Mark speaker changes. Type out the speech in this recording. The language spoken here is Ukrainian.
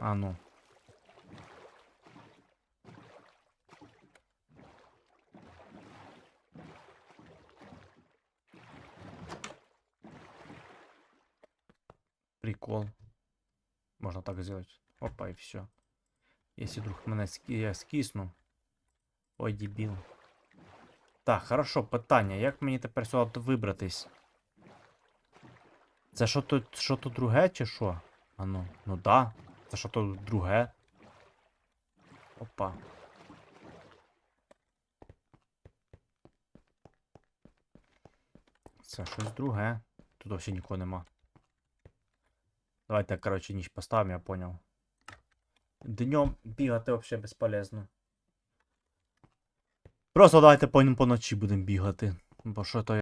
Speaker 1: А ну. Прикол. Можна так сделать. Опа, і все. Якщо вдруг мене ски... я скисну. Ой, дебіл. Так, хорошо, питання. Як мені тепер сюди вибратись? Це що тут, що тут друге, чи що? А ну, ну да. Це що тут друге? Опа. Це щось друге. Тут взагалі нікого нема. Давайте, коротше, ніч поставимо, я поняв. Днем бігати взагалі безполезно. Просто давайте по, ночі будемо бігати. Бо що то